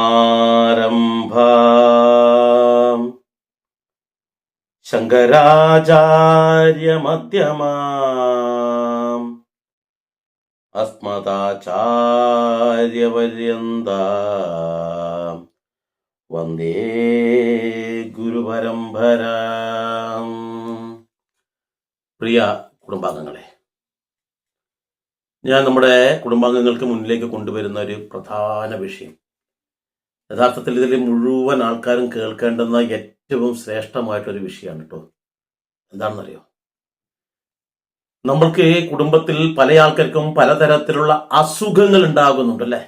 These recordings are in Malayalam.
സദാശിവസമാരംഭ ശങ്കരാചാര്യമധ്യമാ അസ്മദാചാര്യപര്യന്ത വന്ദേ ഗുരുപരമ്പര. പ്രിയ കുടുംബാംഗങ്ങളെ ഞാൻ നമ്മുടെ കുടുംബാംഗങ്ങൾക്ക് മുന്നിലേക്ക് കൊണ്ടുവരുന്ന ഒരു പ്രധാന വിഷയം. യഥാർത്ഥത്തിൽ ഇതിൽ മുഴുവൻ ആൾക്കാരും കേൾക്കേണ്ടുന്ന ഏറ്റവും ശ്രേഷ്ഠമായിട്ടൊരു വിഷയമാണ് കേട്ടോ എന്താണെന്നറിയോ? നമ്മൾക്ക് കുടുംബത്തിൽ പല ആൾക്കാർക്കും പലതരത്തിലുള്ള അസുഖങ്ങൾ ഉണ്ടാകുന്നുണ്ട് അല്ലേ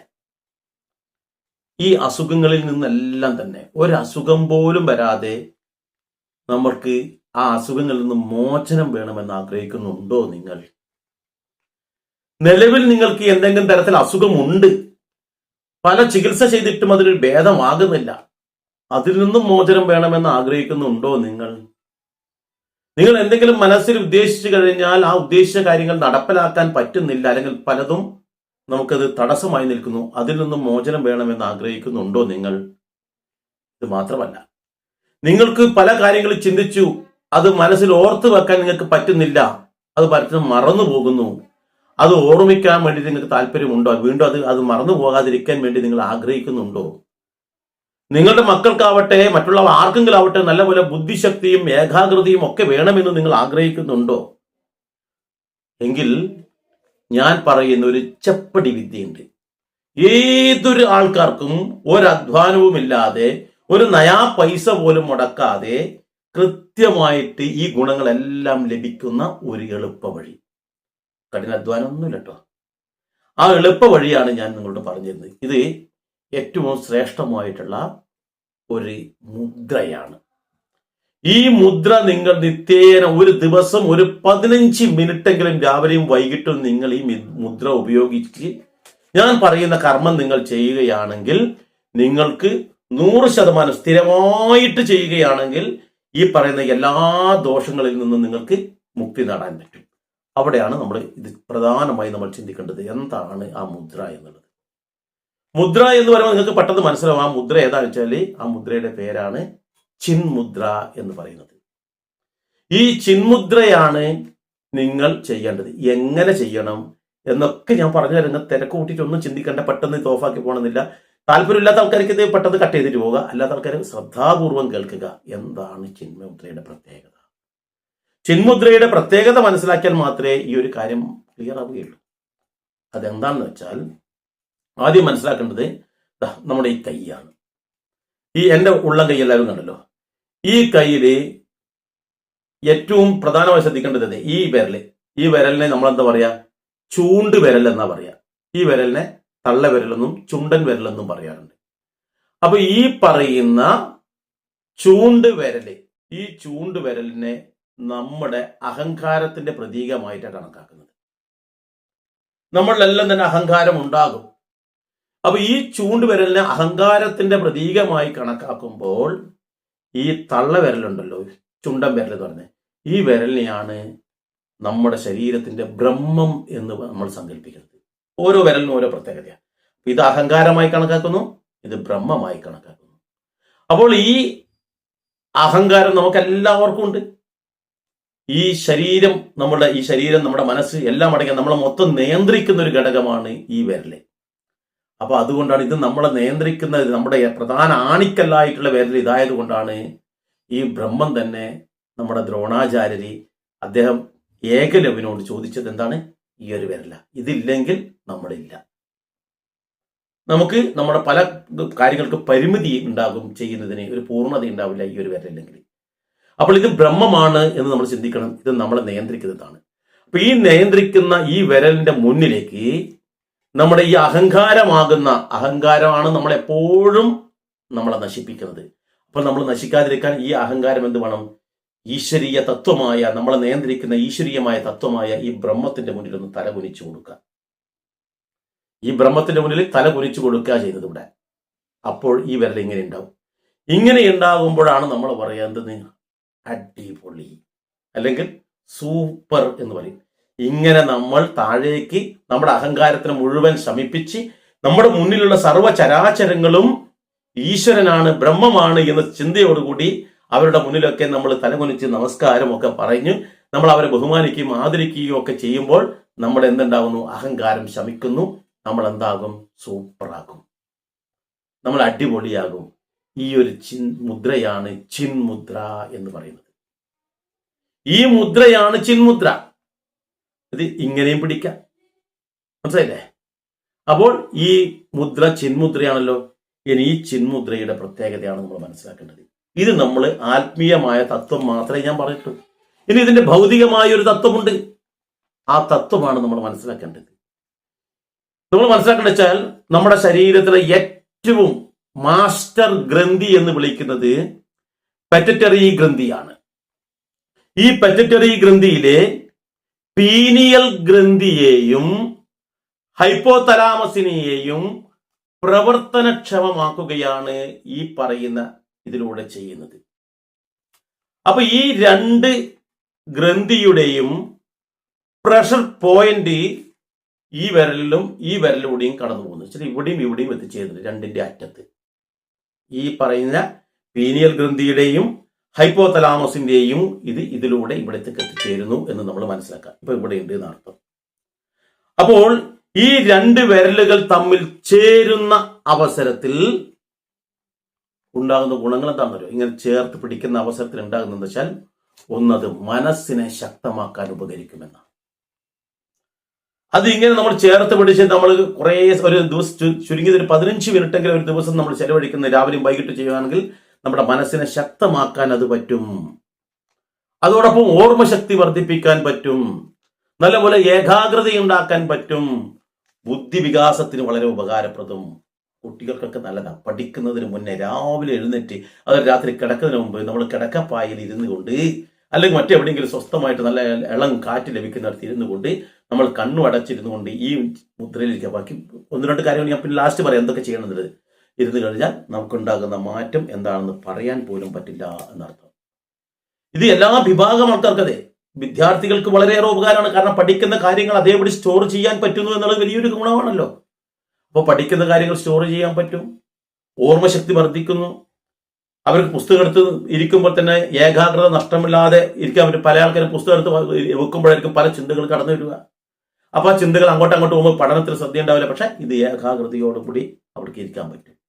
ഈ അസുഖങ്ങളിൽ നിന്നെല്ലാം തന്നെ. ഒരസുഖം പോലും വരാതെ നമ്മൾക്ക് ആ അസുഖങ്ങളിൽ നിന്ന് മോചനം വേണമെന്ന് ആഗ്രഹിക്കുന്നുണ്ടോ നിങ്ങൾ? നിലവിൽ നിങ്ങൾക്ക് എന്തെങ്കിലും തരത്തിൽ അസുഖമുണ്ട്. പല ചികിത്സ ചെയ്തിട്ടും അതിൽ ഭേദമാകുന്നില്ല. അതിൽ നിന്നും മോചനം വേണമെന്ന് ആഗ്രഹിക്കുന്നുണ്ടോ നിങ്ങൾ? നിങ്ങൾ എന്തെങ്കിലും മനസ്സിൽ ഉദ്ദേശിച്ചു കഴിഞ്ഞാൽ ആ ഉദ്ദേശിച്ച കാര്യങ്ങൾ നടപ്പിലാക്കാൻ പറ്റുന്നില്ല. അല്ലെങ്കിൽ പലതും നമുക്കത് തടസ്സമായി നിൽക്കുന്നു. അതിൽ നിന്നും മോചനം വേണമെന്ന് ആഗ്രഹിക്കുന്നുണ്ടോ നിങ്ങൾ? ഇത് മാത്രമല്ല. നിങ്ങൾക്ക് പല കാര്യങ്ങളും ചിന്തിച്ചു അത് മനസ്സിൽ ഓർത്ത് വെക്കാൻ നിങ്ങൾക്ക് പറ്റുന്നില്ല. അത് പലപ്പോഴും മറന്നു പോകുന്നു. അത് ഓർമ്മിക്കാൻ വേണ്ടി നിങ്ങൾക്ക് താല്പര്യമുണ്ടോ? വീണ്ടും അത് അത് മറന്നു പോകാതിരിക്കാൻ വേണ്ടി നിങ്ങൾ ആഗ്രഹിക്കുന്നുണ്ടോ? നിങ്ങളുടെ മക്കൾക്കാവട്ടെ മറ്റുള്ള ആർക്കെങ്കിലും ആവട്ടെ നല്ലപോലെ ബുദ്ധിശക്തിയും ഏകാഗ്രതയും ഒക്കെ വേണമെന്ന് നിങ്ങൾ ആഗ്രഹിക്കുന്നുണ്ടോ? എങ്കിൽ ഞാൻ പറയുന്ന ഒരു ചെപ്പടി വിദ്യയുണ്ട്. ഏതൊരു ആൾക്കാർക്കും ഒരു അധ്വാനവുമില്ലാതെ ഒരു നയാ പൈസ പോലും മുടക്കാതെ കൃത്യമായിട്ട് ഈ ഗുണങ്ങളെല്ലാം ലഭിക്കുന്ന ഒരു എളുപ്പ വഴി. കഠിനാധ്വാനമൊന്നുമില്ല കേട്ടോ ആ എളുപ്പ വഴിയാണ് ഞാൻ നിങ്ങളോട് പറഞ്ഞിരുന്നത്. ഇത് ഏറ്റവും ശ്രേഷ്ഠമായിട്ടുള്ള ഒരു മുദ്രയാണ്. ഈ മുദ്ര നിങ്ങൾ നിത്യേന ഒരു ദിവസം ഒരു പതിനഞ്ച് മിനിറ്റെങ്കിലും രാവിലെയും വൈകിട്ടും നിങ്ങൾ ഈ മുദ്ര ഉപയോഗിച്ച് ഞാൻ പറയുന്ന കർമ്മം നിങ്ങൾ ചെയ്യുകയാണെങ്കിൽ നിങ്ങൾക്ക് നൂറ് ശതമാനം സ്ഥിരമായിട്ട് ചെയ്യുകയാണെങ്കിൽ ഈ പറയുന്ന എല്ലാ ദോഷങ്ങളിൽ നിന്നും നിങ്ങൾക്ക് മുക്തി നേടാൻ പറ്റും. അവിടെയാണ് നമ്മൾ ഇത് പ്രധാനമായി നമ്മൾ ചിന്തിക്കേണ്ടത് എന്താണ് ആ മുദ്ര എന്നുള്ളത്. മുദ്ര എന്ന് പറയുമ്പോൾ നിങ്ങൾക്ക് പെട്ടെന്ന് മനസ്സിലാവും ആ മുദ്ര ഏതാണെന്ന് വെച്ചാൽ ആ മുദ്രയുടെ പേരാണ് ചിന്മുദ്ര എന്ന് പറയുന്നത്. ഈ ചിന്മുദ്രയാണ് നിങ്ങൾ ചെയ്യേണ്ടത്. എങ്ങനെ ചെയ്യണം എന്നൊക്കെ ഞാൻ പറഞ്ഞു തരുന്ന തിരക്ക് കൂട്ടിയിട്ട് ഒന്നും ചിന്തിക്കേണ്ട. പെട്ടെന്ന് ഇത് ഓഫാക്കി പോകണമെന്നില്ല. താല്പര്യമില്ലാത്ത ആൾക്കാർക്ക് ഇത് പെട്ടെന്ന് കട്ട് ചെയ്തിട്ട് പോവുക. അല്ലാത്ത ആൾക്കാർ ശ്രദ്ധാപൂർവം കേൾക്കുക. എന്താണ് ചിന്മുദ്രയുടെ പ്രത്യേകത? ചിന്മുദ്രയുടെ പ്രത്യേകത മനസ്സിലാക്കിയാൽ മാത്രമേ ഈ ഒരു കാര്യം ക്ലിയർ ആവുകയുള്ളൂ. അതെന്താണെന്ന് വെച്ചാൽ ആദ്യം മനസ്സിലാക്കേണ്ടത് നമ്മുടെ ഈ കൈയാണ്. ഈ എന്റെ ഉള്ളം കൈ എല്ലാവരും കണ്ടല്ലോ? ഈ കയ്യിൽ ഏറ്റവും പ്രധാനമായി ശ്രദ്ധിക്കേണ്ടത് ഈ വിരൽ. ഈ വിരലിനെ നമ്മൾ എന്താ പറയാ? ചൂണ്ട് വിരൽ എന്നാ പറയാ. ഈ വിരലിനെ തള്ള വിരലെന്നും ചുണ്ടൻ വിരലെന്നും പറയാറുണ്ട്. അപ്പൊ ഈ പറയുന്ന ചൂണ്ട് വിരൽ ഈ ചൂണ്ട് വിരലിനെ നമ്മുടെ അഹങ്കാരത്തിന്റെ പ്രതീകമായിട്ടാണ് കണക്കാക്കുന്നത്. നമ്മളിലെല്ലാം തന്നെ അഹങ്കാരം ഉണ്ടാകും. അപ്പൊ ഈ ചൂണ്ട് വിരലിനെ അഹങ്കാരത്തിന്റെ പ്രതീകമായി കണക്കാക്കുമ്പോൾ ഈ തള്ള വിരലുണ്ടല്ലോ ചുണ്ടൻ വിരൽ എന്ന് പറഞ്ഞത് ഈ വിരലിനെയാണ് നമ്മുടെ ശരീരത്തിന്റെ ബ്രഹ്മം എന്ന് നമ്മൾ സങ്കല്പിക്കുന്നത്. ഓരോ വിരലിനും ഓരോ പ്രത്യേകതയാണ് ഇത് അഹങ്കാരമായി കണക്കാക്കുന്നു ഇത് ബ്രഹ്മമായി കണക്കാക്കുന്നു. അപ്പോൾ ഈ അഹങ്കാരം നമുക്ക് എല്ലാവർക്കും ഉണ്ട്. ഈ ശരീരം നമ്മുടെ ഈ ശരീരം നമ്മുടെ മനസ്സ് എല്ലാം അടങ്ങിയ നമ്മളെ മൊത്തം നിയന്ത്രിക്കുന്ന ഒരു ഘടകമാണ് ഈ വിരൽ. അപ്പൊ അതുകൊണ്ടാണ് ഇത് നമ്മളെ നിയന്ത്രിക്കുന്ന നമ്മുടെ പ്രധാന ആണിക്കല്ലായിട്ടുള്ള വേദന ഇതായത് കൊണ്ടാണ് ഈ ബ്രഹ്മം തന്നെ നമ്മുടെ ദ്രോണാചാര്യരി അദ്ദേഹം ഏകലവിനോട് ചോദിച്ചത് എന്താണ്? ഈ ഒരു വിരല. ഇതില്ലെങ്കിൽ നമ്മളില്ല. നമുക്ക് നമ്മുടെ പല കാര്യങ്ങൾക്ക് പരിമിതി ഉണ്ടാകും ചെയ്യുന്നതിന്. ഒരു പൂർണത ഉണ്ടാവില്ല ഈ ഒരു വിരലില്ലെങ്കിൽ. അപ്പോൾ ഇത് ബ്രഹ്മമാണ് എന്ന് നമ്മൾ ചിന്തിക്കണം. ഇത് നമ്മളെ നിയന്ത്രിക്കുന്നതാണ്. അപ്പൊ ഈ നിയന്ത്രിക്കുന്ന ഈ വിരലിന്റെ മുന്നിലേക്ക് നമ്മുടെ ഈ അഹങ്കാരമാകുന്ന അഹങ്കാരമാണ് നമ്മളെപ്പോഴും നമ്മളെ നശിപ്പിക്കുന്നത്. അപ്പോൾ നമ്മൾ നശിക്കാതിരിക്കാൻ ഈ അഹങ്കാരം എന്ത് വേണം? ഈശ്വരീയ തത്വമായ നമ്മളെ നിയന്ത്രിക്കുന്ന ഈശ്വരീയമായ തത്വമായ ഈ ബ്രഹ്മത്തിന്റെ മുന്നിൽ ഒന്ന് തല കുനിച്ചു കൊടുക്കുക. ഈ ബ്രഹ്മത്തിന്റെ മുന്നിൽ തല കുനിച്ചു കൊടുക്കുക ചെയ്തത് ഇവിടെ. അപ്പോൾ ഈ വിരൽ ഇങ്ങനെ ഉണ്ടാവും. ഇങ്ങനെ ഉണ്ടാകുമ്പോഴാണ് നമ്മൾ പറയുന്നത് അടിപൊളി അല്ലെങ്കിൽ സൂപ്പർ എന്ന് പറയും. ഇങ്ങനെ നമ്മൾ താഴേക്ക് നമ്മുടെ അഹങ്കാരത്തിന് മുഴുവൻ ശമിപ്പിച്ച് നമ്മുടെ മുന്നിലുള്ള സർവ ചരാചരങ്ങളും ഈശ്വരനാണ് ബ്രഹ്മമാണ് എന്ന ചിന്തയോടുകൂടി അവരുടെ മുന്നിലൊക്കെ നമ്മൾ തലകുനിച്ച് നമസ്കാരമൊക്കെ പറഞ്ഞു നമ്മൾ അവരെ ബഹുമാനിക്കുകയും ആദരിക്കുകയും ഒക്കെ ചെയ്യുമ്പോൾ നമ്മൾ എന്തുണ്ടാകുന്നു? അഹങ്കാരം ശമിക്കുന്നു. നമ്മൾ എന്താകും? സൂപ്പറാകും. നമ്മൾ അടിപൊളിയാകും. ഈ ഒരു ചിൻ മുദ്രയാണ് ചിൻമുദ്ര എന്ന് പറയുന്നത്. ഈ മുദ്രയാണ് ചിൻമുദ്ര. ഇത് ഇങ്ങനെയും പിടിക്കാം. മനസ്സിലായില്ലേ? അപ്പോൾ ഈ മുദ്ര ചിന്മുദ്രയാണല്ലോ. ഇനി ഈ ചിന്മുദ്രയുടെ പ്രത്യേകതയാണ് നമ്മൾ മനസ്സിലാക്കേണ്ടത്. ഇത് നമ്മൾ ആത്മീയമായ തത്വം മാത്രമേ ഞാൻ പറഞ്ഞിട്ടുള്ളൂ. ഇനി ഇതിന്റെ ഭൗതികമായ ഒരു തത്വമുണ്ട്. ആ തത്വമാണ് നമ്മൾ മനസ്സിലാക്കേണ്ടത്. നമ്മൾ മനസ്സിലാക്കേണ്ടത് വെച്ചാൽ നമ്മുടെ ശരീരത്തിലെ ഏറ്റവും മാസ്റ്റർ ഗ്രന്ഥി എന്ന് വിളിക്കുന്നത് പെറ്ററ്ററി ഗ്രന്ഥിയാണ്. ഈ പെറ്ററ്ററി ഗ്രന്ഥിയിലെ പീനിയൽ ഗ്രന്ഥിയെയും ഹൈപ്പോതലാമസിനെയും പ്രവർത്തനക്ഷമമാക്കുകയാണ് ഈ പറയുന്ന ഇതിലൂടെ ചെയ്യുന്നത്. അപ്പൊ ഈ രണ്ട് ഗ്രന്ഥിയുടെയും പ്രഷർ പോയിന്റ് ഈ വിരലിലും ഈ വിരലിലൂടെയും കടന്നു പോകുന്നു. വെച്ചാൽ ഇവിടെയും ഇവിടെയും എത്തിച്ചേരുന്നത് രണ്ടിന്റെ അറ്റത്ത്. ഈ പറയുന്ന പീനിയൽ ഗ്രന്ഥിയുടെയും ഹൈപ്പോതലാമസിന്റെയും ഇത് ഇതിലൂടെ ഇവിടത്തേക്ക് എത്തിച്ചേരുന്നു എന്ന് നമ്മൾ മനസ്സിലാക്കാം. ഇപ്പൊ ഇവിടെ ഉണ്ട് എന്നർത്ഥം അപ്പോൾ ഈ രണ്ട് വിരലുകൾ തമ്മിൽ ചേരുന്ന അവസരത്തിൽ ഉണ്ടാകുന്ന ഗുണങ്ങൾ എന്താണെന്നറിയോ ഇങ്ങനെ ചേർത്ത് പിടിക്കുന്ന അവസരത്തിൽ ഉണ്ടാകുന്നതെന്ന് വെച്ചാൽ ഒന്നത് മനസ്സിനെ ശക്തമാക്കാൻ ഉപകരിക്കുമെന്നാണ്. അത് ഇങ്ങനെ നമ്മൾ ചേർത്ത് പിടിച്ച് നമ്മൾ കുറേ ഒരു ദിവസം ചുരുങ്ങിയത് ഒരു പതിനഞ്ച് മിനിറ്റെങ്കിലും ഒരു ദിവസം നമ്മൾ ചെലവഴിക്കുന്ന രാവിലെയും വൈകിട്ട് ചെയ്യുകയാണെങ്കിൽ നമ്മുടെ മനസ്സിനെ ശക്തമാക്കാൻ അത് പറ്റും. അതോടൊപ്പം ഓർമ്മശക്തി വർദ്ധിപ്പിക്കാൻ പറ്റും. നല്ലപോലെ ഏകാഗ്രത ഉണ്ടാക്കാൻ പറ്റും. ബുദ്ധി വികാസത്തിന് വളരെ ഉപകാരപ്രദം. കുട്ടികൾക്കൊക്കെ നല്ലതാണ് പഠിക്കുന്നതിന് മുന്നേ രാവിലെ എഴുന്നേറ്റ് അത് രാത്രി കിടക്കുന്നതിന് മുമ്പ് നമ്മൾ കിടക്കപ്പായിൽ ഇരുന്നു കൊണ്ട് അല്ലെങ്കിൽ മറ്റെവിടെയെങ്കിലും സ്വസ്ഥമായിട്ട് നല്ല ഇളം കാറ്റ് ലഭിക്കുന്നിടത്ത് ഇരുന്നു കൊണ്ട് നമ്മൾ കണ്ണു അടച്ചിരുന്നു കൊണ്ട് ഈ മുദ്രയിലിരിക്കുക ബാക്കി ഒന്ന് രണ്ട് കാര്യങ്ങൾ ഞാൻ പിന്നെ ലാസ്റ്റ് പറയാം. എന്തൊക്കെ ചെയ്യണമെന്നുള്ളത്? ഇരുന്ന് കഴിഞ്ഞാൽ നമുക്കുണ്ടാകുന്ന മാറ്റം എന്താണെന്ന് പറയാൻ പോലും പറ്റില്ല എന്നർത്ഥം. ഇത് എല്ലാ വിഭാഗം ആൾക്കാർക്കതെ വിദ്യാർത്ഥികൾക്ക് വളരെയേറെ ഉപകാരമാണ്. കാരണം പഠിക്കുന്ന കാര്യങ്ങൾ അതേപടി സ്റ്റോർ ചെയ്യാൻ പറ്റുന്നു എന്നുള്ളത് വലിയൊരു ഗുണമാണല്ലോ. അപ്പോൾ പഠിക്കുന്ന കാര്യങ്ങൾ സ്റ്റോർ ചെയ്യാൻ പറ്റും. ഓർമ്മശക്തി വർദ്ധിക്കുന്നു. അവർക്ക് പുസ്തകം എടുത്ത് ഇരിക്കുമ്പോൾ തന്നെ ഏകാഗ്രത നഷ്ടമില്ലാതെ ഇരിക്കാൻ പറ്റും. പല ആൾക്കാരും പുസ്തകം എടുത്ത് വെക്കുമ്പോഴായിരിക്കും പല ചിന്തകൾ കടന്നു വരിക. അപ്പോൾ ആ ചിന്തകൾ അങ്ങോട്ടും അങ്ങോട്ടും പോകുമ്പോൾ പഠനത്തിൽ ശ്രദ്ധ ഉണ്ടാവില്ല പക്ഷെ ഇത് ഏകാഗ്രതയോടുകൂടി അവർക്ക് ഇരിക്കാൻ പറ്റും.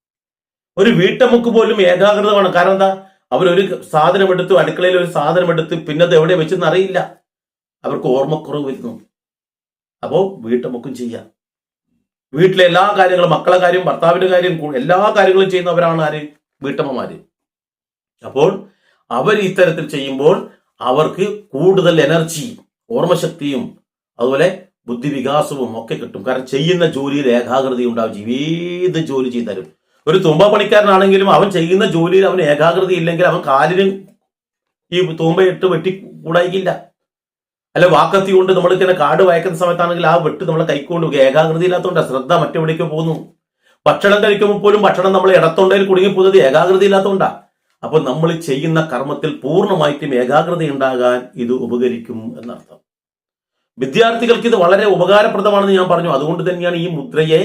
ഒരു വീട്ടമ്മക്ക് പോലും ഏകാഗ്രത വേണം കാരണം എന്താ? അവരൊരു സാധനം എടുത്തു അടുക്കളയിൽ ഒരു സാധനം എടുത്ത് പിന്നെ അത് എവിടെ വെച്ചെന്ന് അറിയില്ല. അവർക്ക് ഓർമ്മക്കുറവ് വരുന്നു അപ്പോൾ വീട്ടമ്മക്കും ചെയ്യാം. വീട്ടിലെ എല്ലാ കാര്യങ്ങളും മക്കളെ കാര്യം ഭർത്താവിന്റെ കാര്യം എല്ലാ കാര്യങ്ങളും ചെയ്യുന്നവരാണ് ആര്? വീട്ടമ്മമാര്. അപ്പോൾ അവർ ഇത്തരത്തിൽ ചെയ്യുമ്പോൾ അവർക്ക് കൂടുതൽ എനർജി ഓർമ്മശക്തിയും അതുപോലെ ബുദ്ധിവികാസവും ഒക്കെ കിട്ടും. കാരണം ചെയ്യുന്ന ജോലിയിൽ ഏകാഗ്രത ഉണ്ടാവും ഏത് ജോലി ചെയ്താലും. ഒരു തൂമ്പ പണിക്കാരനാണെങ്കിലും അവൻ ചെയ്യുന്ന ജോലിയിൽ അവന് ഏകാഗ്രത ഇല്ലെങ്കിൽ അവൻ കാലിന് ഈ തൂമ്പയിട്ട് വെട്ടി കൂടായിക്കില്ല. അല്ല വാക്കത്തി കൊണ്ട് നമ്മൾ ഇങ്ങനെ കാട് വായിക്കുന്ന സമയത്താണെങ്കിൽ ആ വെട്ട് നമ്മളെ കൈക്കൊണ്ട്. ഏകാഗ്രത ഇല്ലാത്തതുകൊണ്ട് ശ്രദ്ധ മറ്റെവിടേക്ക് പോകുന്നു. ഭക്ഷണം കഴിക്കുമ്പോൾ പോലും ഭക്ഷണം നമ്മൾ ഇടത്തൊണ്ടയിൽ കുടുങ്ങി പോകുന്നത് ഏകാഗ്രത ഇല്ലാത്തതുകൊണ്ടാ അപ്പൊ നമ്മൾ ചെയ്യുന്ന കർമ്മത്തിൽ പൂർണമായിട്ടും ഏകാഗ്രത ഉണ്ടാകാൻ ഇത് ഉപകരിക്കും എന്നർത്ഥം. വിദ്യാർത്ഥികൾക്ക് ഇത് വളരെ ഉപകാരപ്രദമാണെന്ന് ഞാൻ പറഞ്ഞു. അതുകൊണ്ട് തന്നെയാണ് ഈ മുദ്രയെ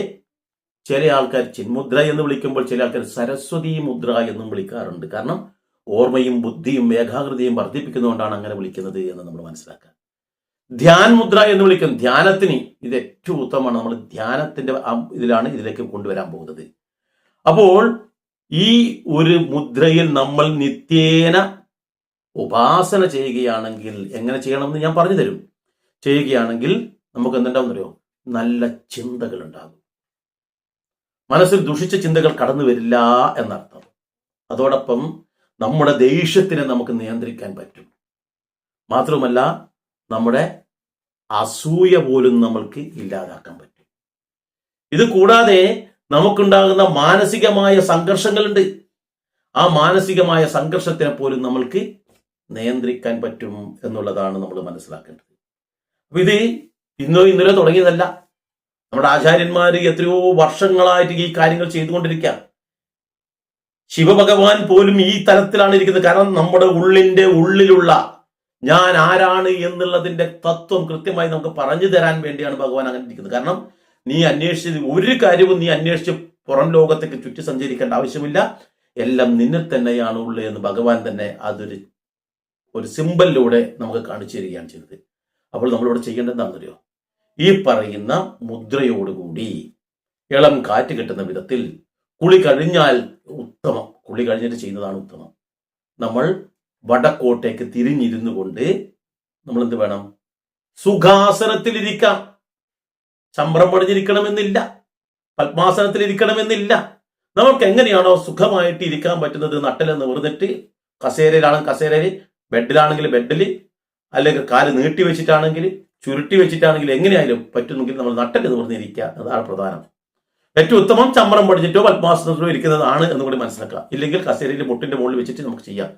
ചില ആൾക്കാർ ചിന്മുദ്ര എന്ന് വിളിക്കുമ്പോൾ ചില ആൾക്കാർ സരസ്വതി മുദ്ര എന്നും വിളിക്കാറുണ്ട്. കാരണം ഓർമ്മയും ബുദ്ധിയും ഏകാഗ്രതയും വർദ്ധിപ്പിക്കുന്നതുകൊണ്ടാണ് അങ്ങനെ വിളിക്കുന്നത് എന്ന് നമ്മൾ മനസ്സിലാക്കുക. ധ്യാൻ മുദ്ര എന്ന് വിളിക്കും. ധ്യാനത്തിന് ഇത് ഏറ്റവും ഉത്തമമാണ്. നമ്മൾ ധ്യാനത്തിന്റെ ഇതിലാണ് ഇതിലേക്ക് കൊണ്ടുവരാൻ പോകുന്നത്. അപ്പോൾ ഈ ഒരു മുദ്രയിൽ നമ്മൾ നിത്യേന ഉപാസന ചെയ്യുകയാണെങ്കിൽ എങ്ങനെ ചെയ്യണമെന്ന് ഞാൻ പറഞ്ഞു തരും. ചെയ്യുകയാണെങ്കിൽ നമുക്ക് എന്തുണ്ടാവും അറിയോ നല്ല ചിന്തകൾ ഉണ്ടാകും മനസ്സിൽ ദുഷിച്ച ചിന്തകൾ കടന്നു വരില്ല എന്നർത്ഥം. അതോടൊപ്പം നമ്മുടെ ദേഷ്യത്തിനെ നമുക്ക് നിയന്ത്രിക്കാൻ പറ്റും. മാത്രമല്ല നമ്മുടെ അസൂയ പോലും നമ്മൾക്ക് ഇല്ലാതാക്കാൻ പറ്റും. ഇത് കൂടാതെ നമുക്കുണ്ടാകുന്ന മാനസികമായ സംഘർഷങ്ങളുണ്ട്. ആ മാനസികമായ സംഘർഷത്തിനെ പോലും നമ്മൾക്ക് നിയന്ത്രിക്കാൻ പറ്റും എന്നുള്ളതാണ് നമ്മൾ മനസ്സിലാക്കേണ്ടത്. അപ്പൊ ഇത് ഇന്നോ ഇന്നലെ തുടങ്ങിയതല്ല. നമ്മുടെ ആചാര്യന്മാർ എത്രയോ വർഷങ്ങളായിട്ട് ഈ കാര്യങ്ങൾ ചെയ്തുകൊണ്ടിരിക്കുക ശിവഭഗവാൻ പോലും ഈ തലത്തിലാണ് ഇരിക്കുന്നത്. കാരണം നമ്മുടെ ഉള്ളിന്റെ ഉള്ളിലുള്ള ഞാൻ ആരാണ് എന്നുള്ളതിന്റെ തത്വം കൃത്യമായി നമുക്ക് പറഞ്ഞു തരാൻ വേണ്ടിയാണ് ഭഗവാൻ അങ്ങനെ ഇരിക്കുന്നത്. കാരണം നീ അന്വേഷിച്ച് ഒരു കാര്യവും നീ അന്വേഷിച്ച് പുറം ലോകത്തേക്ക് ചുറ്റി സഞ്ചരിക്കേണ്ട ആവശ്യമില്ല. എല്ലാം നിന്നിൽ തന്നെയാണ് ഉള്ളത് എന്ന് ഭഗവാൻ തന്നെ അതൊരു ഒരു സിമ്പലിലൂടെ നമുക്ക് കാണിച്ചു തരികയാണ് ചെയ്തത്. അപ്പോൾ നമ്മളിവിടെ ചെയ്യേണ്ടത് എന്താണെന്നറിയോ? ഈ പറയുന്ന മുദ്രയോടുകൂടി ഇളം കാറ്റ് കിട്ടുന്ന വിധത്തിൽ കുളി കഴിഞ്ഞാൽ ഉത്തമം. കുളി കഴിഞ്ഞിട്ട് ചെയ്യുന്നതാണ് ഉത്തമം. നമ്മൾ വടക്കോട്ടേക്ക് തിരിഞ്ഞിരുന്നു കൊണ്ട് നമ്മൾ എന്ത് വേണം? സുഖാസനത്തിലിരിക്കാം. ചമ്പ്രം പടിഞ്ഞിരിക്കണമെന്നില്ല പത്മാസനത്തിൽ ഇരിക്കണമെന്നില്ല നമുക്ക് എങ്ങനെയാണോ സുഖമായിട്ട് ഇരിക്കാൻ പറ്റുന്നത് നട്ടിൽ നിവർന്നിട്ട് കസേരയിലാണെങ്കിൽ കസേരയിൽ ബെഡിലാണെങ്കിൽ ബെഡിൽ അല്ലെങ്കിൽ കാൽ നീട്ടി വെച്ചിട്ടാണെങ്കിൽ ചുരുട്ടി വെച്ചിട്ടാണെങ്കിൽ എങ്ങനെയായാലും പറ്റുമെങ്കിൽ നമ്മൾ നട്ടൽ നിവർന്നിരിക്കുക അതാണ് പ്രധാനം. ഏറ്റവും ഉത്തമം ചമ്മറം പഠിച്ചിട്ടോ പത്മാസനത്തിലോ ഇരിക്കുന്നതാണ് എന്ന് കൂടി മനസ്സിലാക്കുക. ഇല്ലെങ്കിൽ കസേരയിൽ മുട്ടിന്റെ മുകളിൽ വെച്ചിട്ട് നമുക്ക് ചെയ്യാം.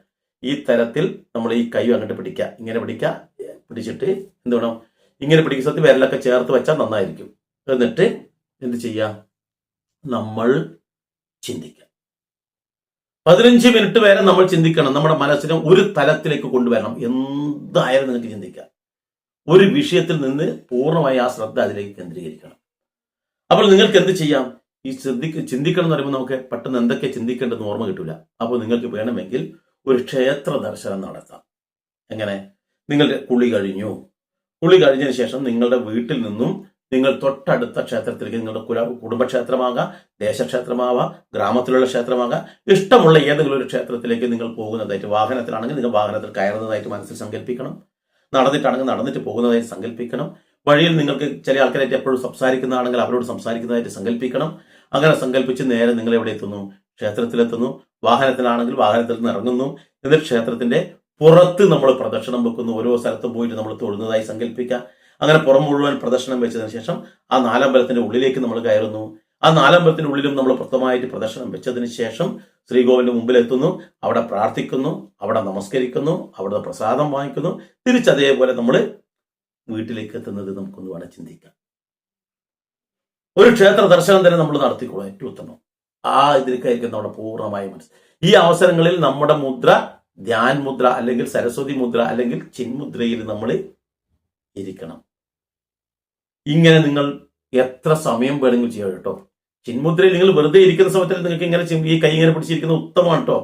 ഈ തരത്തിൽ നമ്മൾ ഈ കൈ അങ്ങോട്ട് പിടിക്കുക. ഇങ്ങനെ പിടിക്കുക പിടിച്ചിട്ട് എന്ത് വേണം? ഇങ്ങനെ പിടിക്കുന്ന സ്ഥലത്ത് വിരലൊക്കെ ചേർത്ത് വെച്ചാൽ നന്നായിരിക്കും. എന്നിട്ട് എന്ത് ചെയ്യാം നമ്മൾ ചിന്തിക്കുക. പതിനഞ്ച് മിനിറ്റ് വരെ നമ്മൾ ചിന്തിക്കണം. നമ്മുടെ മനസ്സിനെ ഒരു തലത്തിലേക്ക് കൊണ്ടുവരണം. എന്തായാലും നിങ്ങൾക്ക് ചിന്തിക്കാം. ഒരു വിഷയത്തിൽ നിന്ന് പൂർണമായി ആ ശ്രദ്ധ അതിലേക്ക് കേന്ദ്രീകരിക്കണം. അപ്പോൾ നിങ്ങൾക്ക് എന്ത് ചെയ്യാം? ഈ ശ്രദ്ധിക്ക ചിന്തിക്കണം എന്ന് പറയുമ്പോൾ നമുക്ക് പെട്ടെന്ന് എന്തൊക്കെ ചിന്തിക്കേണ്ടതെന്ന് ഓർമ്മ കിട്ടില്ല അപ്പോൾ നിങ്ങൾക്ക് വേണമെങ്കിൽ ഒരു ക്ഷേത്ര ദർശനം നടത്താം. എങ്ങനെ? നിങ്ങളുടെ കുളി കഴിഞ്ഞു. കുളി കഴിഞ്ഞതിന് ശേഷം നിങ്ങളുടെ വീട്ടിൽ നിന്നും നിങ്ങൾ തൊട്ടടുത്ത ക്ഷേത്രത്തിലേക്ക് നിങ്ങളുടെ കുല കുടുംബക്ഷേത്രമാകാം ദേശക്ഷേത്രമാവാം ഗ്രാമത്തിലുള്ള ക്ഷേത്രമാകാം. ഇഷ്ടമുള്ള ഏതെങ്കിലും ഒരു ക്ഷേത്രത്തിലേക്ക് നിങ്ങൾ പോകുന്നതായിട്ട് വാഹനത്തിലാണെങ്കിൽ നിങ്ങൾ വാഹനത്തിൽ കയറുന്നതായിട്ട് മനസ്സിൽ സങ്കല്പിക്കണം. നടന്നിട്ടാണെങ്കിൽ നടന്നിട്ട് പോകുന്നതായി സങ്കല്പിക്കണം വഴിയിൽ നിങ്ങൾക്ക് ചില ആൾക്കാരായിട്ട് എപ്പോഴും സംസാരിക്കുന്നതാണെങ്കിൽ അവരോട് സംസാരിക്കുന്നതായിട്ട് സങ്കല്പിക്കണം അങ്ങനെ സങ്കല്പിച്ച് നേരെ നിങ്ങൾ എവിടെ എത്തുന്നു? ക്ഷേത്രത്തിലെത്തുന്നു. വാഹനത്തിലാണെങ്കിൽ വാഹനത്തിൽ നിന്ന് ഇറങ്ങുന്നു. എന്നിട്ട് ക്ഷേത്രത്തിന്റെ പുറത്ത് നമ്മൾ പ്രദക്ഷിണം വെക്കുന്നു. ഓരോ സ്ഥലത്തും പോയിട്ട് നമ്മൾ തൊഴുന്നതായി സങ്കല്പിക്കുക അങ്ങനെ പുറം മുഴുവൻ പ്രദർശനം വെച്ചതിന് ശേഷം ആ നാലമ്പലത്തിന്റെ ഉള്ളിലേക്ക് നമ്മൾ കയറുന്നു. ആ നാലമ്പലത്തിനുള്ളിലും നമ്മൾ പ്രഥമമായിട്ട് പ്രദർശനം വെച്ചതിന് ശേഷം ശ്രീകോവിലിന്റെ മുമ്പിൽ എത്തുന്നു അവിടെ പ്രാർത്ഥിക്കുന്നു അവിടെ നമസ്കരിക്കുന്നു അവിടെ പ്രസാദം വാങ്ങിക്കുന്നു. തിരിച്ചതേപോലെ നമ്മൾ വീട്ടിലേക്ക് എത്തുന്നത് നമുക്കൊന്ന് വേണം ചിന്തിക്കാം. ഒരു ക്ഷേത്ര ദർശനം തന്നെ നമ്മൾ നടത്തിക്കോളാം ഏറ്റവും ഉത്തമം. ആ ഇതിലേക്കായിരിക്കും നമ്മുടെ പൂർണമായ മനസ്സ്. ഈ അവസരങ്ങളിൽ നമ്മുടെ മുദ്ര ധ്യാൻ മുദ്ര അല്ലെങ്കിൽ സരസ്വതി മുദ്ര അല്ലെങ്കിൽ ചിന്മുദ്രയിൽ നമ്മൾ ഇരിക്കണം. ഇങ്ങനെ നിങ്ങൾ എത്ര സമയം വേണമെങ്കിലും ചെയ്യാം കേട്ടോ. ചിന്മുദ്രയിൽ നിങ്ങൾ വെറുതെ ഇരിക്കുന്ന സമയത്തിൽ നിങ്ങൾക്ക് ഇങ്ങനെ ഈ കൈ ഇങ്ങനെ പിടിച്ചിരിക്കുന്നത് ഉത്തമമാണ് കേട്ടോ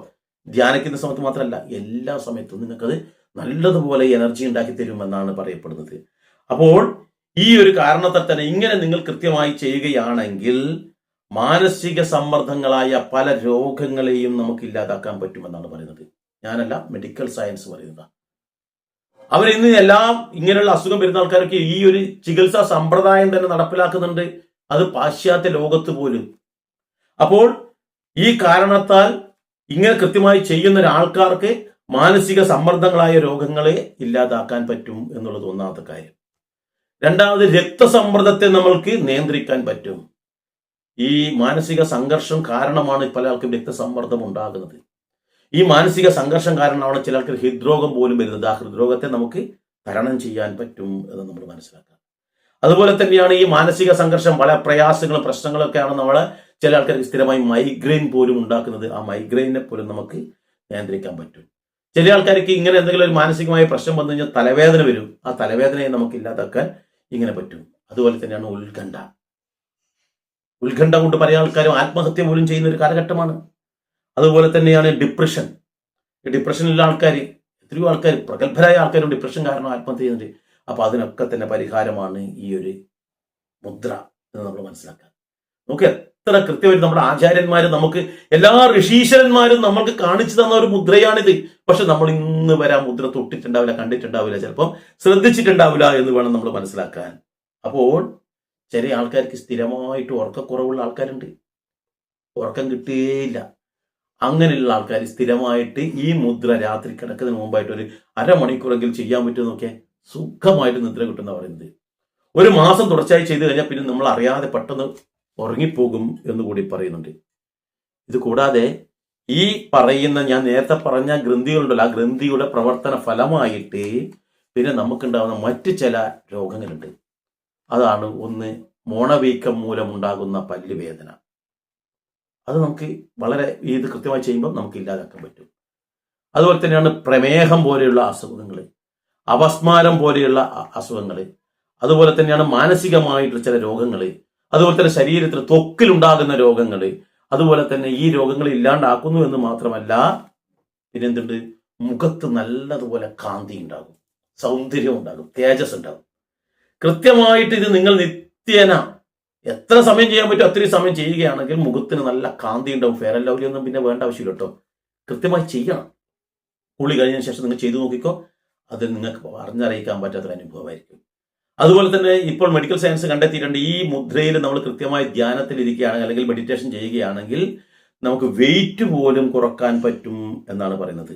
ധ്യാനിക്കുന്ന സമയത്ത് മാത്രമല്ല എല്ലാ സമയത്തും നിങ്ങൾക്കത് നല്ലതുപോലെ എനർജി ഉണ്ടാക്കി തരുമെന്നാണ് പറയപ്പെടുന്നത്. അപ്പോൾ ഈ ഒരു കാരണത്താൽ തന്നെ ഇങ്ങനെ നിങ്ങൾ കൃത്യമായി ചെയ്യുകയാണെങ്കിൽ മാനസിക സമ്മർദ്ദങ്ങളായ പല രോഗങ്ങളെയും നമുക്ക് ഇല്ലാതാക്കാൻ പറ്റുമെന്നാണ് പറയുന്നത്. ഞാനല്ല മെഡിക്കൽ സയൻസ് പറയുന്നത്. അവർ ഇന്ന് എല്ലാം ഇങ്ങനെയുള്ള അസുഖം വരുന്ന ആൾക്കാർക്ക് ഈ ഒരു ചികിത്സാ സമ്പ്രദായം തന്നെ നടപ്പിലാക്കുന്നുണ്ട്. അത് പാശ്ചാത്യ ലോകത്ത് പോലും. അപ്പോൾ ഈ കാരണത്താൽ ഇങ്ങനെ കൃത്യമായി ചെയ്യുന്ന ഒരാൾക്കാർക്ക് മാനസിക സമ്മർദ്ദങ്ങളായ രോഗങ്ങളെ ഇല്ലാതാക്കാൻ പറ്റും എന്നുള്ളത് ഒന്നാമത്തെ കാര്യം. രണ്ടാമത് രക്തസമ്മർദ്ദത്തെ നമ്മൾക്ക് നിയന്ത്രിക്കാൻ പറ്റും. ഈ മാനസിക സംഘർഷം കാരണമാണ് പല ആൾക്കും രക്തസമ്മർദ്ദം ഉണ്ടാകുന്നത്. ഈ മാനസിക സംഘർഷം കാരണമാണ് ചിലർക്ക് ഹൃദ്രോഗം പോലും വരുന്നത്. ആ ഹൃദ്രോഗത്തെ നമുക്ക് തരണം ചെയ്യാൻ പറ്റും എന്ന് നമ്മൾ മനസ്സിലാക്കാം അതുപോലെ തന്നെയാണ് ഈ മാനസിക സംഘർഷം പല പ്രയാസങ്ങളും പ്രശ്നങ്ങളൊക്കെയാണ് നമ്മൾ ചില ആൾക്കാർക്ക് സ്ഥിരമായി മൈഗ്രെയിൻ പോലും ഉണ്ടാക്കുന്നത്. ആ മൈഗ്രെയിനെ പോലും നമുക്ക് നിയന്ത്രിക്കാൻ പറ്റും. ചില ആൾക്കാർക്ക് ഇങ്ങനെ എന്തെങ്കിലും ഒരു മാനസികമായ പ്രശ്നം വന്നു കഴിഞ്ഞാൽ തലവേദന വരും. ആ തലവേദനയെ നമുക്ക് ഇല്ലാതാക്കാൻ ഇങ്ങനെ പറ്റും. അതുപോലെ തന്നെയാണ് ഉത്കണ്ഠ. ഉത്കണ്ഠ കൊണ്ട് പല ആൾക്കാരും ആത്മഹത്യ പോലും ചെയ്യുന്ന ഒരു കാലഘട്ടമാണ്. അതുപോലെ തന്നെയാണ് ഡിപ്രഷൻ ഡിപ്രഷനിലുള്ള ആൾക്കാർ എത്രയോ ആൾക്കാർ പ്രഗത്ഭരായ ആൾക്കാരും ഡിപ്രഷൻ കാരണം ആത്മഹത്യ ചെയ്യുന്നുണ്ട്. അപ്പൊ അതിനൊക്കെ തന്നെ പരിഹാരമാണ് ഈ ഒരു മുദ്ര എന്ന് നമ്മൾ മനസ്സിലാക്കുക. നമുക്ക് എത്ര കൃത്യമായിട്ട് നമ്മുടെ ആചാര്യന്മാർ നമുക്ക് എല്ലാ ഋഷീശ്വരന്മാരും നമ്മൾക്ക് കാണിച്ചു തന്ന ഒരു മുദ്രയാണിത്. പക്ഷെ നമ്മൾ ഇന്ന് വരെ ആ മുദ്ര തൊട്ടിട്ടുണ്ടാവില്ല കണ്ടിട്ടുണ്ടാവില്ല. ചിലപ്പം ശ്രദ്ധിച്ചിട്ടുണ്ടാവില്ല എന്ന് വേണം നമ്മൾ മനസ്സിലാക്കാൻ. അപ്പോൾ ചെറിയ ആൾക്കാർക്ക് സ്ഥിരമായിട്ട് ഉറക്കക്കുറവുള്ള ആൾക്കാരുണ്ട്. ഉറക്കം കിട്ടുകയില്ല അങ്ങനെയുള്ള ആൾക്കാർ സ്ഥിരമായിട്ട് ഈ മുദ്ര രാത്രി കിടക്കുന്നതിന് മുമ്പായിട്ട് ഒരു അരമണിക്കൂറെങ്കിലും ചെയ്യാൻ പറ്റുമോ നോക്കിയാൽ സുഖമായിട്ട് നിദ്ര കിട്ടുന്ന പറയുന്നത്. ഒരു മാസം തുടർച്ചയായി ചെയ്തു കഴിഞ്ഞാൽ പിന്നെ നമ്മൾ അറിയാതെ പെട്ടെന്ന് ഉറങ്ങിപ്പോകും എന്ന് കൂടി പറയുന്നുണ്ട്. ഇത് കൂടാതെ ഈ പറയുന്ന ഞാൻ നേരത്തെ പറഞ്ഞ ഗ്രന്ഥികളുണ്ടല്ലോ ആ ഗ്രന്ഥിയുടെ പ്രവർത്തന ഫലമായിട്ട് പിന്നെ നമുക്കുണ്ടാകുന്ന മറ്റ് ചില രോഗങ്ങളുണ്ട്. അതാണ് ഒന്ന് മോണവീക്കം മൂലമുണ്ടാകുന്ന പല്ലുവേദന. അത് നമുക്ക് വളരെ ഇത് കൃത്യമായി ചെയ്യുമ്പോൾ നമുക്ക് ഇല്ലാതാക്കാൻ പറ്റും. അതുപോലെ തന്നെയാണ് പ്രമേഹം പോലെയുള്ള അസുഖങ്ങൾ. അപസ്മാരം പോലെയുള്ള അസുഖങ്ങൾ അതുപോലെ തന്നെയാണ് മാനസികമായിട്ടുള്ള ചില രോഗങ്ങൾ അതുപോലെ തന്നെ ശരീരത്തിൽ ത്വക്കിലുണ്ടാകുന്ന രോഗങ്ങൾ അതുപോലെ തന്നെ ഈ രോഗങ്ങൾ ഇല്ലാണ്ടാക്കുന്നു എന്ന് മാത്രമല്ല പിന്നെന്തുണ്ട്? മുഖത്ത് നല്ലതുപോലെ കാന്തി ഉണ്ടാകും. സൗന്ദര്യം ഉണ്ടാകും. തേജസ് ഉണ്ടാകും. കൃത്യമായിട്ട് ഇത് നിങ്ങൾ നിത്യേന എത്ര സമയം ചെയ്യാൻ പറ്റും അത്രയും സമയം ചെയ്യുകയാണെങ്കിൽ മുഖത്തിന് നല്ല കാന്തി ഉണ്ടാവും. ഫെയർ ലവ്ലി ഒന്നും പിന്നെ വേണ്ട ആവശ്യമില്ല കേട്ടോ. കൃത്യമായി ചെയ്യണം. കുളി കഴിഞ്ഞതിന് ശേഷം നിങ്ങൾ ചെയ്തു നോക്കിക്കോ. അത് നിങ്ങൾക്ക് അറിഞ്ഞറിയിക്കാൻ പറ്റാത്തൊരു അനുഭവമായിരിക്കും. അതുപോലെ തന്നെ ഇപ്പോൾ മെഡിക്കൽ സയൻസ് കണ്ടെത്തിയിട്ടുണ്ട്. ഈ മുദ്രയിൽ നമ്മൾ കൃത്യമായി ധ്യാനത്തിൽ ഇരിക്കുകയാണെങ്കിൽ അല്ലെങ്കിൽ മെഡിറ്റേഷൻ ചെയ്യുകയാണെങ്കിൽ നമുക്ക് വെയിറ്റ് പോലും കുറയ്ക്കാൻ പറ്റും എന്നാണ് പറയുന്നത്.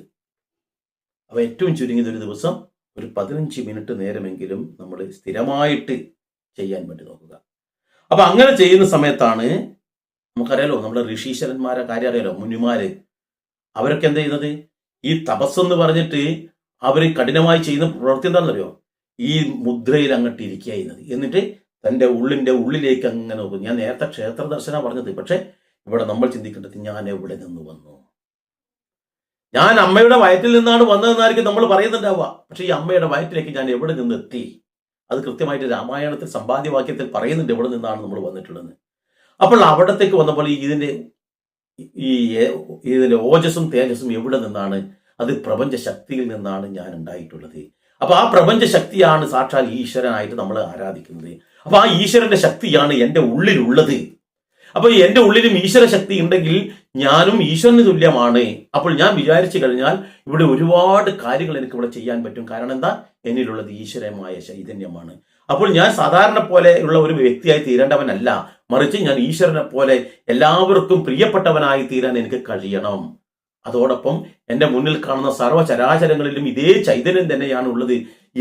അപ്പോൾ ഏറ്റവും ചുരുങ്ങിയത് ഒരു ദിവസം ഒരു പതിനഞ്ച് മിനിറ്റ് നേരമെങ്കിലും നമ്മൾ സ്ഥിരമായിട്ട് ചെയ്യാൻ വേണ്ടി നോക്കുക. അപ്പൊ അങ്ങനെ ചെയ്യുന്ന സമയത്താണ് നമുക്കറിയാലോ നമ്മുടെ ഋഷീശ്വരന്മാരെ കാര്യം അറിയാലോ മുനിമാര് അവരൊക്കെ എന്താ ചെയ്യുന്നത്? ഈ തപസ്സെന്ന് പറഞ്ഞിട്ട് അവർ കഠിനമായി ചെയ്യുന്ന പ്രവൃത്തി എന്താണെന്നറിയോ? ഈ മുദ്രയിൽ അങ്ങോട്ട് ഇരിക്കുക ചെയ്യുന്നത് എന്നിട്ട് തന്റെ ഉള്ളിന്റെ ഉള്ളിലേക്ക് അങ്ങനെ നോക്കും ഞാൻ നേരത്തെ ക്ഷേത്ര ദർശന പറഞ്ഞത്. പക്ഷേ ഇവിടെ നമ്മൾ ചിന്തിക്കേണ്ടത് ഞാൻ എവിടെ നിന്ന് വന്നു? ഞാൻ അമ്മയുടെ വയറ്റിൽ നിന്നാണ് വന്നതെന്നായിരിക്കും നമ്മൾ പറയുന്നുണ്ടാവുക. പക്ഷെ ഈ അമ്മയുടെ വയറ്റിലേക്ക് ഞാൻ എവിടെ നിന്ന് എത്തി? അത് കൃത്യമായിട്ട് രാമായണത്തിൽ സമ്പാദ്യവാക്യത്തിൽ പറയുന്നുണ്ട് എവിടെ നിന്നാണ് നമ്മൾ വന്നിട്ടുള്ളത് അപ്പോൾ അവിടത്തേക്ക് വന്നപ്പോൾ ഈ ഇതിന്റെ ഈ ഇതിന്റെ ഓജസ്സും തേജസ്സും എവിടെ നിന്നാണ് അത് പ്രപഞ്ച ശക്തിയിൽ നിന്നാണ് ഞാൻ ഉണ്ടായിട്ടുള്ളത്. അപ്പൊ ആ പ്രപഞ്ച ശക്തിയാണ് സാക്ഷാൽ ഈശ്വരനായിട്ട് നമ്മൾ ആരാധിക്കുന്നത്. അപ്പൊ ആ ഈശ്വരന്റെ ശക്തിയാണ് എന്റെ ഉള്ളിലുള്ളത്. അപ്പൊ എന്റെ ഉള്ളിലും ഈശ്വര ശക്തി ഉണ്ടെങ്കിൽ ഞാനും ഈശ്വരന് തുല്യമാണ്. അപ്പോൾ ഞാൻ വിചാരിച്ചു കഴിഞ്ഞാൽ ഇവിടെ ഒരുപാട് കാര്യങ്ങൾ എനിക്ക് ഇവിടെ ചെയ്യാൻ പറ്റും. കാരണം എന്താ? എന്നിലുള്ളത് ഈശ്വരമായ ചൈതന്യമാണ്. അപ്പോൾ ഞാൻ സാധാരണ പോലെ ഉള്ള ഒരു വ്യക്തിയായി തീരേണ്ടവനല്ല. മറിച്ച് ഞാൻ ഈശ്വരനെ പോലെ എല്ലാവർക്കും പ്രിയപ്പെട്ടവനായി തീരാൻ എനിക്ക് കഴിയണം. അതോടൊപ്പം എന്റെ മുന്നിൽ കാണുന്ന സർവചരാചരങ്ങളിലും ഇതേ ചൈതന്യം തന്നെയാണ് ഉള്ളത്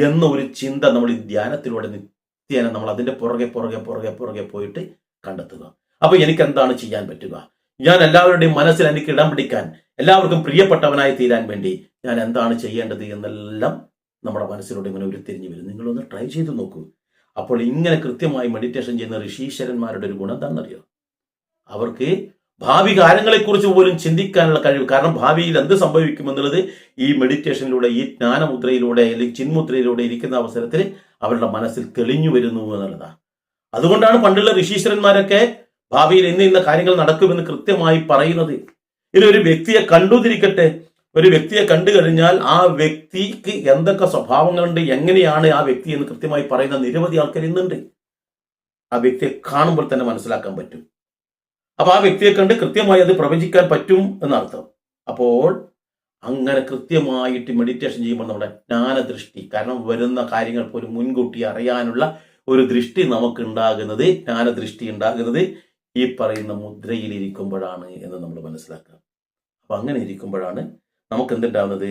എന്ന ഒരു ചിന്ത നമ്മൾ ഈ ധ്യാനത്തിലൂടെ നിത്യേന നമ്മൾ അതിന്റെ പുറകെ പുറകെ പുറകെ പുറകെ പോയിട്ട് കണ്ടെത്തുക. അപ്പോൾ എനിക്ക് എന്താണ് ചെയ്യാൻ പറ്റുക? ഞാൻ എല്ലാവരുടെയും മനസ്സിൽ എനിക്ക് ഇടം പിടിക്കാൻ എല്ലാവർക്കും പ്രിയപ്പെട്ടവനായി തീരാൻ വേണ്ടി ഞാൻ എന്താണ് ചെയ്യേണ്ടത് എന്നെല്ലാം നമ്മുടെ മനസ്സിലൂടെ ഇങ്ങനെ ഉരുത്തിരിഞ്ഞു വരും. നിങ്ങളൊന്ന് ട്രൈ ചെയ്ത് നോക്കൂ. അപ്പോൾ ഇങ്ങനെ കൃത്യമായി മെഡിറ്റേഷൻ ചെയ്യുന്ന ഋഷീശ്വരന്മാരുടെ ഒരു ഗുണം എന്താണെന്നറിയോ? അവർക്ക് ഭാവി കാര്യങ്ങളെക്കുറിച്ച് പോലും ചിന്തിക്കാനുള്ള കഴിവ്. കാരണം ഭാവിയിൽ എന്ത് സംഭവിക്കുമെന്നുള്ളത് ഈ മെഡിറ്റേഷനിലൂടെ ഈ ജ്ഞാനമുദ്രയിലൂടെ അല്ലെങ്കിൽ ചിന്മുദ്രയിലൂടെ ഇരിക്കുന്ന അവസരത്തിൽ അവരുടെ മനസ്സിൽ തെളിഞ്ഞു വരുന്നു എന്നുള്ളതാണ്. അതുകൊണ്ടാണ് പണ്ടുള്ള ഋഷീശ്വരന്മാരൊക്കെ ഭാവിയിൽ ഇന്ന ഇന്ന കാര്യങ്ങൾ നടക്കുമെന്ന് കൃത്യമായി പറയുന്നത്. ഇനി ഒരു വ്യക്തിയെ കണ്ടുതിരിക്കട്ടെ. ഒരു വ്യക്തിയെ കണ്ടു കഴിഞ്ഞാൽ ആ വ്യക്തിക്ക് എന്തൊക്കെ സ്വഭാവങ്ങളുണ്ട് എങ്ങനെയാണ് ആ വ്യക്തി എന്ന് കൃത്യമായി പറയുന്ന നിരവധി ആൾക്കാർ ഇന്നുണ്ട്. ആ വ്യക്തിയെ കാണുമ്പോൾ തന്നെ മനസ്സിലാക്കാൻ പറ്റും. അപ്പൊ ആ വ്യക്തിയെ കണ്ട് കൃത്യമായി അത് പ്രവചിക്കാൻ പറ്റും എന്നർത്ഥം. അപ്പോൾ അങ്ങനെ കൃത്യമായിട്ട് മെഡിറ്റേഷൻ ചെയ്യുമ്പോൾ നമ്മുടെ ജ്ഞാനദൃഷ്ടി കാരണം വരുന്ന കാര്യങ്ങൾ പോലും മുൻകൂട്ടി അറിയാനുള്ള ഒരു ദൃഷ്ടി നമുക്ക് ഉണ്ടാകുന്നത് ജ്ഞാനദൃഷ്ടി ഉണ്ടാകുന്നത് ഈ പറയുന്ന മുദ്രയിൽ ഇരിക്കുമ്പോഴാണ് എന്ന് നമ്മൾ മനസ്സിലാക്കുക. അപ്പൊ അങ്ങനെ ഇരിക്കുമ്പോഴാണ് നമുക്ക് എന്തുണ്ടാവുന്നത്?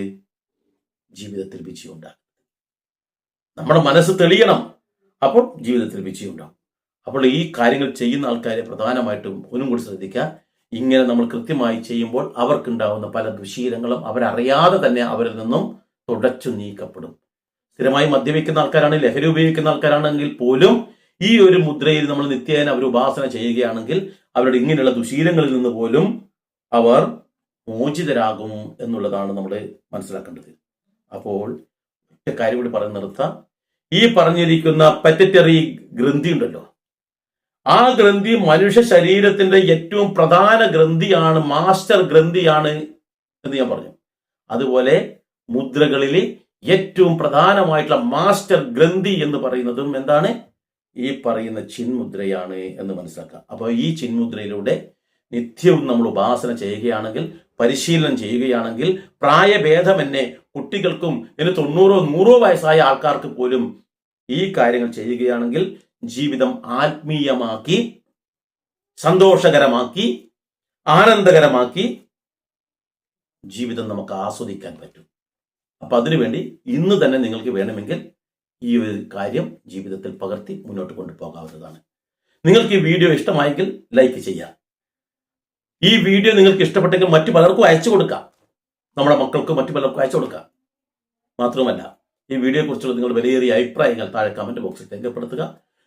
ജീവിതത്തിൽ വിജയം ഉണ്ടാകുന്നത് നമ്മുടെ മനസ്സ് തെളിയണം. അപ്പോൾ ജീവിതത്തിൽ വിജയം ഉണ്ടാവും അപ്പോൾ ഈ കാര്യങ്ങൾ ചെയ്യുന്ന ആൾക്കാരെ പ്രധാനമായിട്ടും ഒന്നും കൂടി ശ്രദ്ധിക്കുക. ഇങ്ങനെ നമ്മൾ കൃത്യമായി ചെയ്യുമ്പോൾ അവർക്കുണ്ടാവുന്ന പല ദുശീലങ്ങളും അവരറിയാതെ തന്നെ അവരിൽ നിന്നും തുടച്ചു നീക്കപ്പെടും. സ്ഥിരമായി മദ്യപിക്കുന്ന ആൾക്കാരാണ് ലഹരി ഉപയോഗിക്കുന്ന ആൾക്കാരാണെങ്കിൽ പോലും ഈ ഒരു മുദ്രയിൽ നമ്മൾ നിത്യേന അവർ ഉപാസന ചെയ്യുകയാണെങ്കിൽ അവരുടെ ഇങ്ങനെയുള്ള ദുശീലങ്ങളിൽ നിന്ന് പോലും അവർ മോചിതരാകും എന്നുള്ളതാണ് നമ്മൾ മനസ്സിലാക്കേണ്ടത്. അപ്പോൾ കാര്യം കൂടി പറഞ്ഞു നിർത്താം. ഈ പറഞ്ഞിരിക്കുന്ന പെറ്ററ്ററി ഗ്രന്ഥി ഉണ്ടല്ലോ ആ ഗ്രന്ഥി മനുഷ്യ ശരീരത്തിന്റെ ഏറ്റവും പ്രധാന ഗ്രന്ഥിയാണ് മാസ്റ്റർ ഗ്രന്ഥിയാണ് എന്ന് ഞാൻ പറഞ്ഞു. അതുപോലെ മുദ്രകളിലെ ഏറ്റവും പ്രധാനമായിട്ടുള്ള മാസ്റ്റർ ഗ്രന്ഥി എന്ന് പറയുന്നതും എന്താണ്? ഈ പറയുന്ന ചിന്മുദ്രയാണ് എന്ന് മനസ്സിലാക്കുക. അപ്പോൾ ഈ ചിന്മുദ്രയിലൂടെ നിത്യവും നമ്മൾ ഉപാസന ചെയ്യുകയാണെങ്കിൽ പരിശീലനം ചെയ്യുകയാണെങ്കിൽ പ്രായഭേദമെന്നെ കുട്ടികൾക്കും ഇതിന് തൊണ്ണൂറോ നൂറോ വയസ്സായ ആൾക്കാർക്ക് പോലും ഈ കാര്യങ്ങൾ ചെയ്യുകയാണെങ്കിൽ ജീവിതം ആത്മീയമാക്കി സന്തോഷകരമാക്കി ആനന്ദകരമാക്കി ജീവിതം നമുക്ക് ആസ്വദിക്കാൻ പറ്റും. അപ്പൊ അതിനുവേണ്ടി ഇന്ന് തന്നെ നിങ്ങൾക്ക് വേണമെങ്കിൽ ഈ ഒരു കാര്യം ജീവിതത്തിൽ പകർത്തി മുന്നോട്ട് കൊണ്ടുപോകാവുന്നതാണ്. നിങ്ങൾക്ക് ഈ വീഡിയോ ഇഷ്ടമായെങ്കിൽ ലൈക്ക് ചെയ്യാം. ഈ വീഡിയോ നിങ്ങൾക്ക് ഇഷ്ടപ്പെട്ടെങ്കിൽ മറ്റു പലർക്കും അയച്ചു കൊടുക്കാം. നമ്മുടെ മക്കൾക്ക് മറ്റു പലർക്കും അയച്ചു കൊടുക്കാം. മാത്രമല്ല ഈ വീഡിയോയെക്കുറിച്ചുള്ള നിങ്ങളുടെ വിലയേറിയ അഭിപ്രായങ്ങൾ താഴെ കമന്റ് ബോക്സിൽ രേഖപ്പെടുത്തുക.